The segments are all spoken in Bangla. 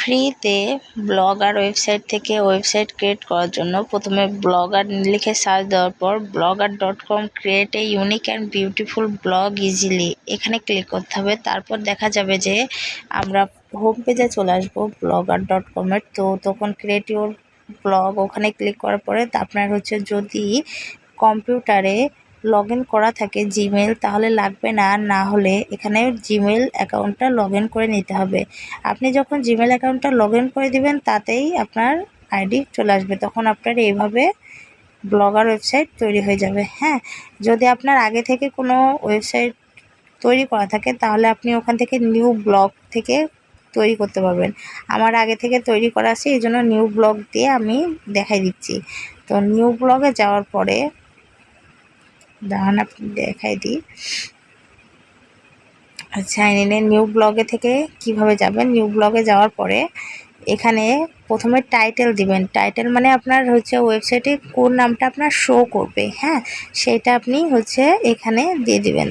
ফ্রিতে ব্লগার ওয়েবসাইট থেকে ওয়েবসাইট ক্রিয়েট করার জন্য প্রথমে ব্লগার লিখে সার্চ দেওয়ার পর blogger dot com create a unique and beautiful blog easily. এখানে ক্লিক করতে হবে। তারপর দেখা যাবে যে আমরা হোম পেজে চলে আসব ব্লগার ডট কমের তো তখন ক্রিয়েট ইউর ব্লগ ওখানে ক্লিক করার পরে আপনার হচ্ছে যদি কম্পিউটারে লগ করা থাকে জিমেল তাহলে লাগবে না। না হলে এখানে জিমেল অ্যাকাউন্টটা লগ করে নিতে হবে। আপনি যখন জিমেল অ্যাকাউন্টটা লগ করে দিবেন, তাতেই আপনার আইডি চলে আসবে। তখন আপনার এইভাবে ব্লগার ওয়েবসাইট তৈরি হয়ে যাবে। হ্যাঁ যদি আপনার আগে থেকে কোনো ওয়েবসাইট তৈরি করা থাকে, তাহলে আপনি ওখান থেকে নিউ ব্লগ থেকে তৈরি করতে পারবেন। আমার আগে থেকে তৈরি করা আছে, এই জন্য নিউ ব্লগ দিয়ে আমি দেখাই দিচ্ছি। তো নিউ ব্লগে যাওয়ার পরে দাঁড়ান আপনি দেখাই দিই। আচ্ছা এনে নিউ ব্লগে থেকে কীভাবে যাবেন? নিউ ব্লগে যাওয়ার পরে এখানে প্রথমে টাইটেল দিবেন। টাইটেল মানে আপনার হচ্ছে ওয়েবসাইটে কোন নামটা আপনার শো করবে হ্যাঁ? সেটা আপনি হচ্ছে এখানে দিয়ে দিবেন।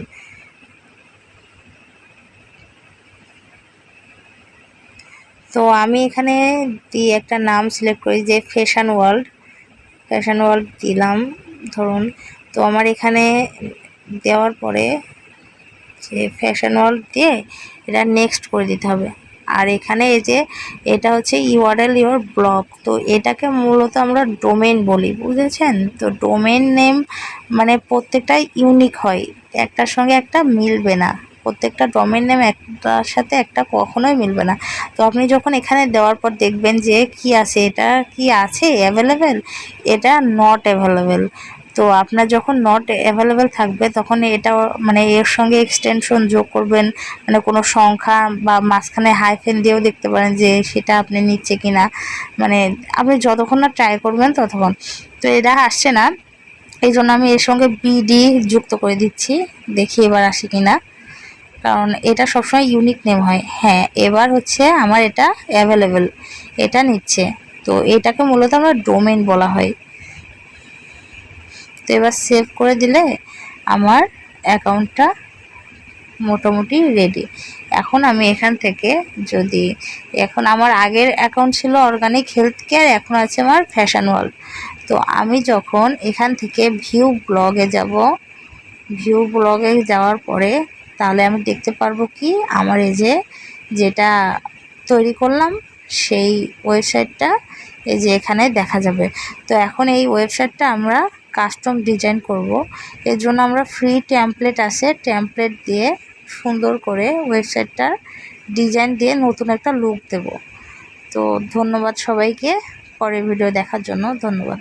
তো আমি এখানে দিয়ে একটা নাম সিলেক্ট করি যে ফ্যাশন ওয়ার্ল্ড ফ্যাশন ওয়ার্ল্ড দিলাম, ধরুন তো আমার এখানে দেওয়ার পরে যে ফ্যাশন ওয়ার্ল্ড দিয়ে এটা নেক্সট করে দিতে হবে। আর এখানে এই যে এটা হচ্ছে ইউআরএল ইউর ব্লক তো এটাকে মূলত আমরা ডোমেন বলি, বুঝেছেন? তো ডোমেন নেম মানে প্রত্যেকটা ইউনিক হয়, একটার সঙ্গে একটা মিলবে না। প্রত্যেকটা ডোমেন নেম একটার সাথে একটা কখনোই মিলবে না। তো আপনি যখন এখানে দেওয়ার পর দেখবেন যে কি আছে, এটা কি আছে অ্যাভেলেবেল এটা নট অ্যাভেলেবেল তো আপনার যখন নট অ্যাভেলেবেল থাকবে, তখন এটা মানে এর সঙ্গে এক্সটেনশন যোগ করবেন। মানে কোনো সংখ্যা বা মাঝখানে হাইফেন দিয়েও দেখতে পারেন যে সেটা আপনি নিচ্ছে কি না মানে আপনি যতক্ষণ না ট্রাই করবেন ততক্ষণ। তো এটা আসছে না। এই জন্য আমি এর সঙ্গে বিডি যুক্ত করে দিচ্ছি। দেখি এবার আসে কি না কারণ এটা সবসময় ইউনিক নেম হয়। হ্যাঁ এবার হচ্ছে আমার এটা অ্যাভেলেবেল এটা নিচ্ছে। তো এটাকে মূলত আমরা ডোমেন বলা হয়। তো এবার সেভ করে দিলে আমার অ্যাকাউন্টটা মোটামুটি রেডি এখন আমি এখান থেকে যদি, এখন আমার আগের অ্যাকাউন্ট ছিল অর্গানিক হেলথ কেয়ার এখন আছে আমার ফ্যাশন ওয়ার্ল্ড তো আমি যখন এখান থেকে ভিউ ব্লগে যাব ভিউ ব্লগে যাওয়ার পরে তাহলে আমি দেখতে পারব কি, আমার এই যে যেটা তৈরি করলাম, সেই ওয়েবসাইটটা এই যে এখানে দেখা যাবে। তো এখন এই ওয়েবসাইটটা আমরা কাস্টম ডিজাইন করব। এর জন্য আমরা ফ্রি ট্যাম্পলেট আছে ট্যাম্পলেট দিয়ে সুন্দর করে ওয়েবসাইটটার ডিজাইন দিয়ে নতুন একটা লুক দেব। তো ধন্যবাদ সবাইকে, পরের ভিডিও দেখার জন্য ধন্যবাদ।